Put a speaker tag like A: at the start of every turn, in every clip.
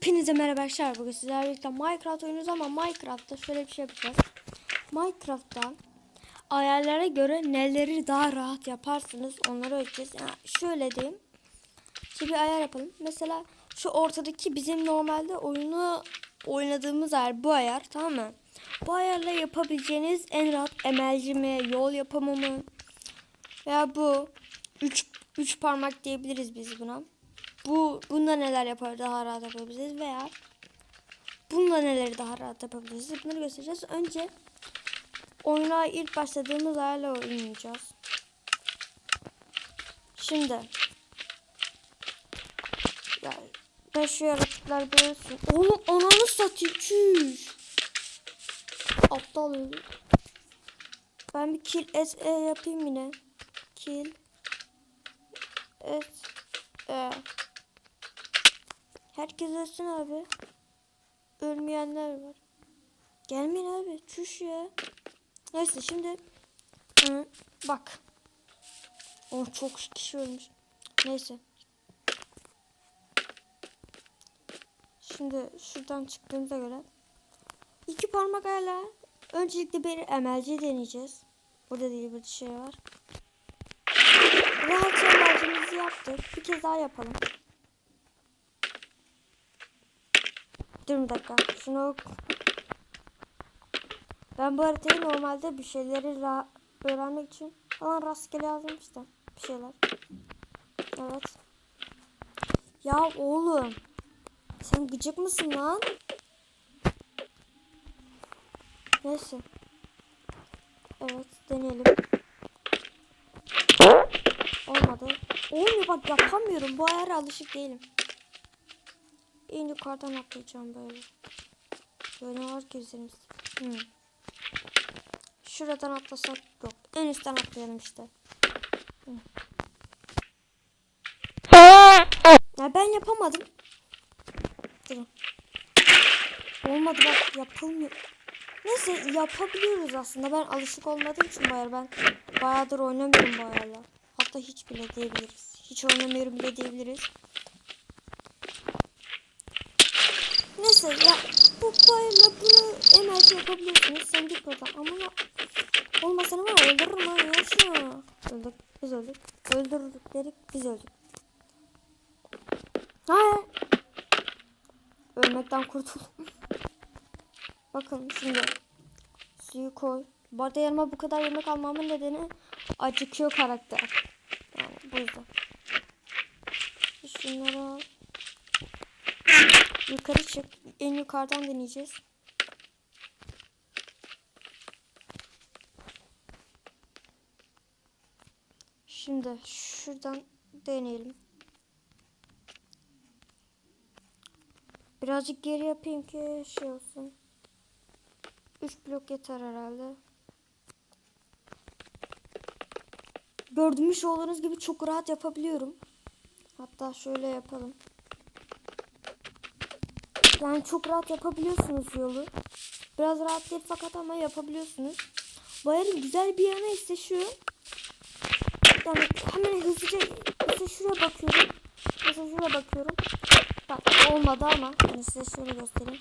A: Hepinize merhaba arkadaşlar. Bugün sizlerle birlikte Minecraft oynuyoruz ama Minecraft'ta şöyle bir şey yapacağız. Minecraft'ta ayarlara göre neleri daha rahat yaparsınız onları ölçeceğiz. Yani şöyle diyeyim. Şimdi bir ayar yapalım. Mesela şu ortadaki bizim normalde oyunu oynadığımız ayar bu ayar tamam mı? Bu ayarla yapabileceğiniz en rahat emelci mi, yol yapımı mı? Veya bu 3 3 parmak diyebiliriz biz buna. Bu bunda neler yapar daha rahat yapabiliriz veya bunda neleri daha rahat yapabiliriz bunları göstereceğiz. Önce oyuna ilk başladığımız ayarla oynayacağız. Şimdi ya ben şu yaratıklar böylesin. Oğlum ananı satayım çüş. Aptal öldü. Ben bir kill es e yapayım yine. Kill es e. Herkes ölsün abi. Ölmeyenler var. Gelmeyin abi. Çüş ya. Neyse şimdi. Hı, bak. Oh çok kişi ölmüş. Neyse. Şimdi şuradan çıktığımıza göre. iki parmak hala. Öncelikle bir emelci deneyeceğiz. Burada değil bir şey var. Rahat emelcimizi yaptık. Bir kez daha yapalım. Dur bir dakika. Şunu ben bu haritayı normalde bir şeyleri öğrenmek için falan rastgele yazmıştım. Bir şeyler. Evet. Ya oğlum. Sen gıcık mısın lan? Neyse. Evet deneyelim. Olmadı. Olmuyor bak yapamıyorum. Bu ayara alışık değilim. En yukarıdan atlayacağım böyle. Böyle var ki üzerimizde. Hmm. Şuradan atlasak yok. En üstten atlayalım işte. Hmm. Ya ben yapamadım. Durun. Olmadı bak yapılmıyor. Neyse yapabiliyoruz aslında. Ben alışık olmadığım için bu ayar ben bayağıdır oynamıyorum bu ayarla. Hatta hiç bile diyebiliriz. Hiç oynamıyorum bile diyebiliriz. Neyse ya bu bayla bunu emerci yapabilirsiniz. Sen git buradan. Ama ya, olmasa ne var öldürürüm ha yaşa. Öldük biz öldük. Öldürdük dedik biz öldük. Ha. Ölmekten kurtul. Bakın şimdi suyu koy. Bu arada yanıma bu kadar yemek almamın nedeni acıkıyor karakter. Yani bu yüzden. En yukarıdan deneyeceğiz. Şimdi şuradan deneyelim. Birazcık geri yapayım ki şey olsun. 3 blok yeter herhalde. Gördüğünüz olduğunuz gibi çok rahat yapabiliyorum. Hatta şöyle yapalım. Yani çok rahat yapabiliyorsunuz yolu. Biraz rahat değil fakat ama yapabiliyorsunuz. Bayarın güzel bir yanı ise şu. Yani hemen hızlıca mesela şuraya bakıyorum. Mesela şuraya bakıyorum. Bak olmadı ama yani size şöyle göstereyim.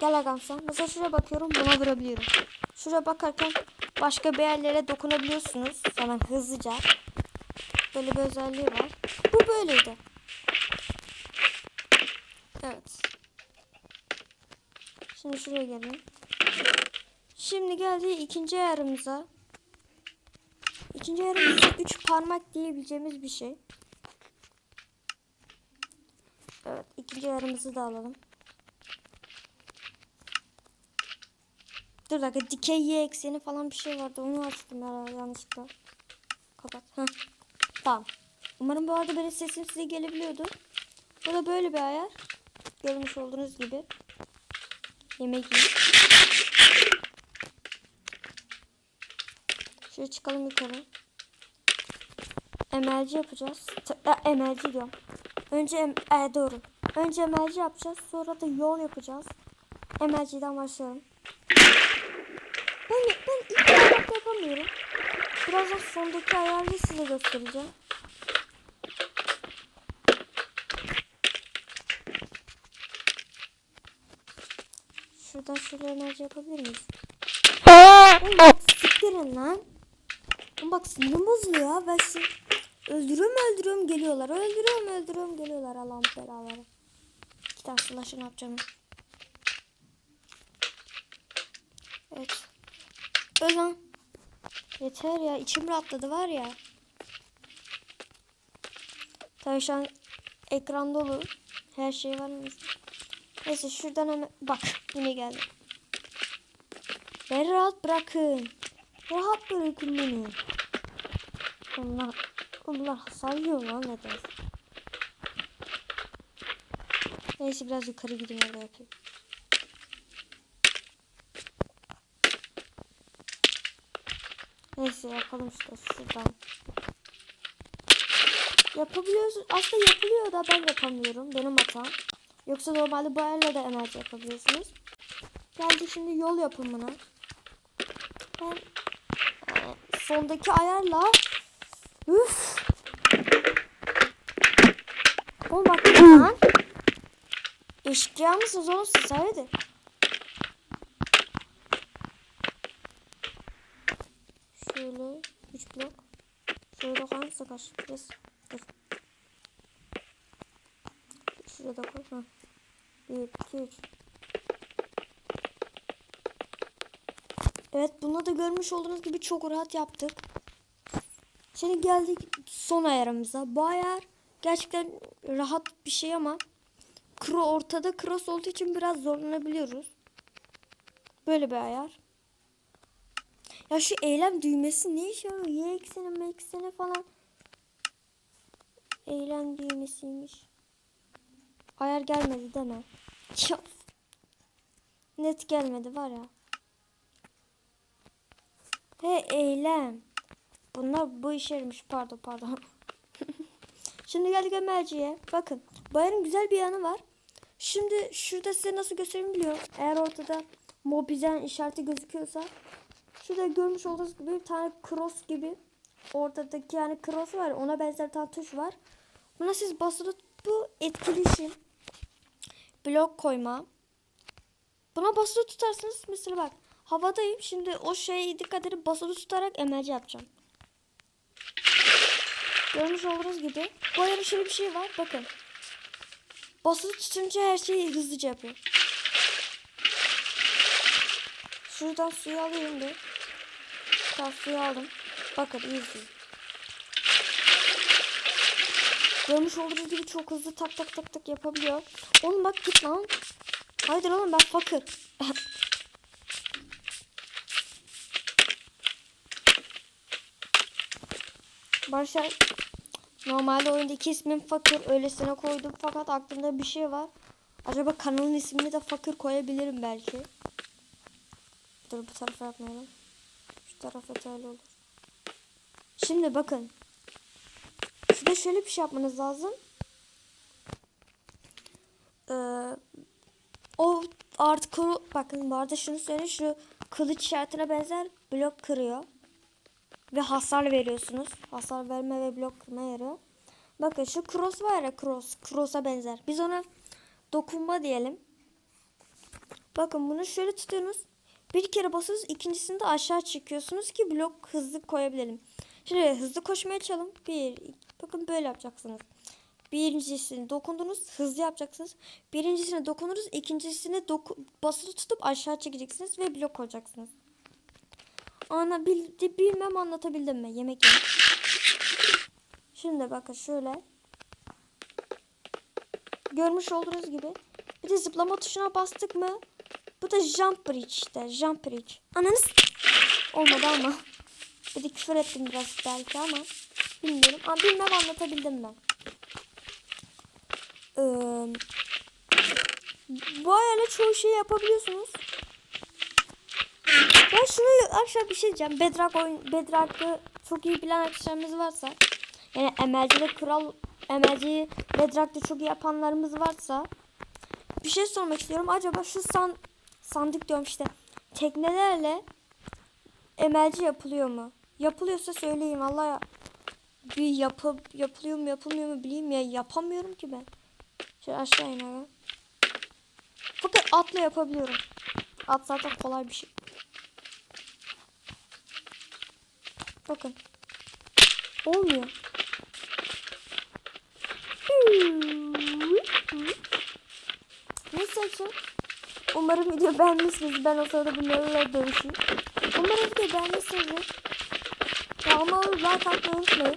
A: Gel agam sen. Mesela şuraya bakıyorum buna vurabiliyorum. Şuraya bakarken başka bir yerlere dokunabiliyorsunuz. Hemen hızlıca. Böyle bir özelliği var. Bu böyleydi. Evet. Şimdi şuraya gelelim. Şimdi geldi ikinci ayarımıza. İkinci ayarımızda üç parmak diyebileceğimiz bir şey. Evet ikinci ayarımızı da alalım. Dur dakika dikey y ekseni falan bir şey vardı onu açtım herhalde yanlışlıkla. Kapat. Heh. Tamam. Umarım bu arada benim sesim size gelebiliyordu. Bu da böyle bir ayar. Görmüş olduğunuz gibi. Yemek yiyin. Şöyle çıkalım yukarı. Emelci yapacağız. T e, emelci diyorum. Önce em e, doğru. Önce emelci yapacağız. Sonra da yol yapacağız. Emelciden başlayalım. Ben, ben ilk olarak yapamıyorum. Birazdan sondaki ayarını size göstereceğim. Şuradan şöyle enerji yapabilir miyiz? Oğlum bak siktirin lan. Oğlum bak sinirim bozuluyor ya. Ben şu öldürüyorum öldürüyorum geliyorlar. Öldürüyorum öldürüyorum geliyorlar. Allah'ım belaları. İki tane ne yapacağım? Evet. Öl lan. Yeter ya. içim rahatladı var ya. Tabii şu an ekran dolu. Her şey var mı? Neyse şuradan hemen bak yine geldi. Beni rahat bırakın. Rahat bırakın beni. Onlar, onlar hasar yiyor lan neden? Neyse biraz yukarı gideyim öyle yapayım. Neyse yapalım işte şuradan. Yapabiliyorsun. Aslında yapılıyor da ben yapamıyorum. Benim hatam. Yoksa normalde bu ayarla da enerji yapabiliyorsunuz. Geldi şimdi yol yapımına. Ben e, sondaki ayarla Üf. Oğlum bak lan. Eşkıya mısınız oğlum siz hayırdır? Şöyle 3 blok. Şöyle hangisi kaç? Yes. Dur. Şuraya da koy. Ha. 1, 2, 3. Evet bunu da görmüş olduğunuz gibi çok rahat yaptık. Şimdi geldik son ayarımıza. Bu ayar gerçekten rahat bir şey ama kro ortada cross olduğu için biraz zorlanabiliyoruz. Böyle bir ayar. Ya şu eylem düğmesi ne işe yarıyor? Y ekseni, M ekseni falan. Eylem düğmesiymiş. Ayar gelmedi mi? Ya. Net gelmedi var ya. He eylem. Bunlar bu işe yaramış. Pardon pardon. Şimdi geldik emerciye. Bakın. Bayarın güzel bir yanı var. Şimdi şurada size nasıl göstereyim biliyorum. Eğer ortada mobizen işareti gözüküyorsa. Şurada görmüş olduğunuz gibi bir tane cross gibi. Ortadaki yani cross var. Ona benzer tane tuş var. Buna siz basılı bu etkileşim. Blok koyma. Buna basılı tutarsınız. Mesela bak havadayım. Şimdi o şeyi dikkat edip basılı tutarak emerci yapacağım. Görmüş olduğunuz gibi. Bu ayarın şöyle bir şey var. Bakın. Basılı tutunca her şeyi hızlıca yapıyor. Şuradan suyu alayım bir. Tamam suyu aldım. Bakın iyi. Görmüş olduğunuz gibi çok hızlı tak tak tak tak yapabiliyor. Oğlum bak git lan. Haydi oğlum ben fakir. Barışay normalde oyundaki ismim fakir öylesine koydum fakat aklımda bir şey var. Acaba kanalın ismini de fakir koyabilirim belki. Dur bu tarafa yapmayalım. Şu tarafa öyle olur. Şimdi bakın. Şurada şöyle bir şey yapmanız lazım. Ee, o artık bakın bu arada şunu söyleyeyim şu kılıç işaretine benzer blok kırıyor. Ve hasar veriyorsunuz. Hasar verme ve blok kırma yarıyor. Bakın şu cross var ya cross. Cross'a benzer. Biz ona dokunma diyelim. Bakın bunu şöyle tutuyorsunuz. Bir kere basıyorsunuz. ikincisini de aşağı çekiyorsunuz ki blok hızlı koyabilelim. Şöyle hızlı koşmaya çalın. Bir, iki. Bakın böyle yapacaksınız. Birincisini dokundunuz. Hızlı yapacaksınız. Birincisine dokunuruz. ikincisine doku basılı tutup aşağı çekeceksiniz ve blok koyacaksınız. Ana bildi, bilmem anlatabildim mi? Yemek yemek. Şimdi bakın şöyle. Görmüş olduğunuz gibi. Bir de zıplama tuşuna bastık mı? Bu da jump bridge işte. Jump bridge. Ananız olmadı ama. Bir de küfür ettim biraz belki ama. Bilmiyorum. Ama bilmem anlatabildim ben. Ee, bu ayarla çoğu şey yapabiliyorsunuz. Ben şunu arkadaşlar bir şey diyeceğim. Bedrock oyun Bedrock'ı çok iyi bilen arkadaşlarımız varsa yani MLG'de kral MLG'yi Bedrock'ta çok iyi yapanlarımız varsa bir şey sormak istiyorum. Acaba şu san sandık diyorum işte teknelerle MLG yapılıyor mu? Yapılıyorsa söyleyeyim Allah ya. Bir yapıp yapılıyor mu yapılmıyor mu bileyim ya yapamıyorum ki ben. Şöyle aşağı inelim. Fakat atla yapabiliyorum. At zaten kolay bir şey. Bakın. Olmuyor. Neyse arkadaşlar. Umarım video beğenmişsiniz. Ben o sırada bunlarla dövüşeyim. Umarım video beğenmişsinizdir. Kanalıma like atmayı unutmayın.